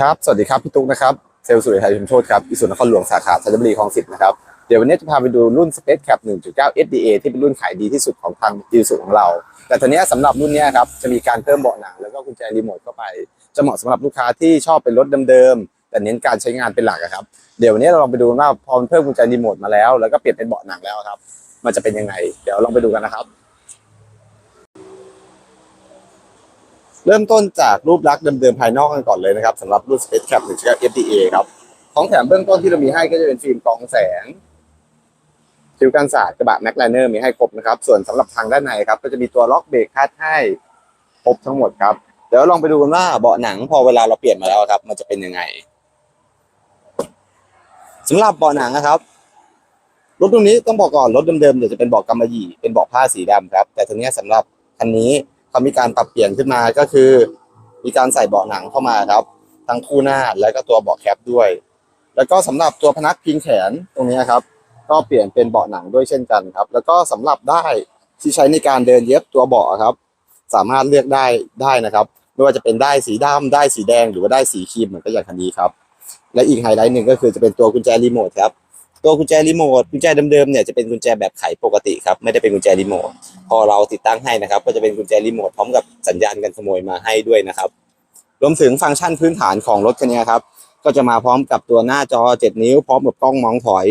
ครับ สวัสดีครับพี่ตุ๊กนะครับ เซลล์สุริไทยชุมโชตครับอิสุนครหลวงสาขาธัญบุรีคลองสิบนะครับ เดี๋ยววันนี้จะพาไปดูรุ่น Space Cap 1.9 SDA ที่เป็นรุ่นขายดีที่สุดของทางอิสุของเรา แต่ตอนนี้สำหรับรุ่นนี้ครับ จะมีการเพิ่มเบาะหนังแล้วก็กุญแจรีโมทเข้าไป จะเหมาะสำหรับลูกค้าที่ชอบเป็นรถเดิมๆ แต่เน้นการใช้งานเป็นหลักครับ เดี๋ยววันนี้เราลองไปดูว่าพอเพิ่มกุญแจรีโมทมาแล้ว แล้วก็เปลี่ยนเป็นเบาะหนังแล้วครับ มันจะเป็นยังไง เดี๋ยวลองไปดูกันนะครับ เริ่มต้นจากรูปลักษณ์เดิมๆภายนอกกันก่อนเลยนะครับสำหรับรุ่น Space Cap 1.9 FDA ครับ ของแถมเบื้องต้นที่เรามีให้ก็จะเป็นฟิล์มกรองแสงฟิวกันศาสตร์กระบะแม็กไลเนอร์มีให้ครบนะครับ ส่วนสำหรับทางด้านในครับ ก็จะมีตัวล็อกเบรกคาดให้ครบทั้งหมดครับ เดี๋ยวลองไปดูกันว่าเบาะหนังพอเวลาเราเปลี่ยนมาแล้วครับ มันจะเป็นยังไงสำหรับเบาะหนังนะครับรถตรงนี้ต้องบอกก่อนรถเดิมๆเดี๋ยวจะเป็นเบาะกำมะหยี่เป็นเบาะผ้าสีดำครับ แต่ทีนี้สำหรับคันนี้ เขามีการปรับเปลี่ยนขึ้นมาก็คือ มีการใส่เบาะหนังเข้ามาครับ ทั้งคู่หน้าและก็ตัวเบาะแคปด้วย แล้วก็สำหรับตัวพนักพิงแขนตรงนี้ครับ ก็เปลี่ยนเป็นเบาะหนังด้วยเช่นกันครับ แล้วก็สำหรับได้ที่ใช้ในการเดินเย็บตัวเบาะครับ สามารถเลือกได้ได้นะครับไม่ว่าจะเป็นได้สีดำได้สีแดงหรือว่าได้สีครีมเหมือนก็อย่างคันนี้ครับ และอีกไฮไลท์หนึ่งก็คือจะเป็นตัวกุญแจรีโมทครับ ตัวกุญแจรีโมทกุญแจเดิมๆเนี่ยจะเป็นกุญแจแบบไขปกติครับไม่ได้เป็นกุญแจรีโมทพอเราติดตั้งให้นะครับ ก็จะเป็นกุญแจรีโมทพร้อมกับสัญญาณการขโมยมาให้ด้วยนะครับรวมถึงฟังก์ชันพื้นฐานของรถคันนี้ครับก็จะมาพร้อมกับตัวหน้าจอ 7 นิ้ว พร้อมกับกล้องมองถอย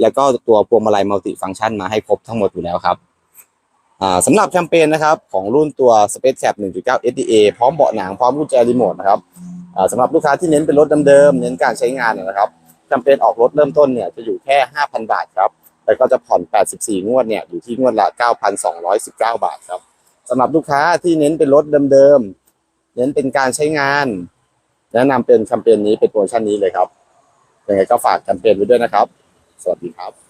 แล้วก็ตัวพวงมาลัยมัลติฟังก์ชันมาให้ครบทั้งหมดอยู่แล้วครับสำหรับแคมเปญนะครับของรุ่นตัว Space Cap 1.9 SDA พร้อมเบาะหนังพร้อมกุญแจรีโมทนะครับสำหรับลูกค้าที่เน้นเป็นรถเดิมๆเน้นการใช้งานนะครับ จำเป็นออกรถเริ่มต้นเนี่ยจะอยู่แค่ 5,000 บาทครับ แต่ก็จะผ่อน 84 งวดเนี่ยอยู่ที่งวดละ 9,219 บาทครับสำหรับลูกค้าที่เน้นเป็นรถเดิมๆ เน้นเป็นการใช้งาน แนะนำเป็นแคมเปญนี้เป็นโปรโมชั่นนี้เลยครับยังไงก็ฝากแคมเปญไว้ด้วยนะครับ สวัสดีครับ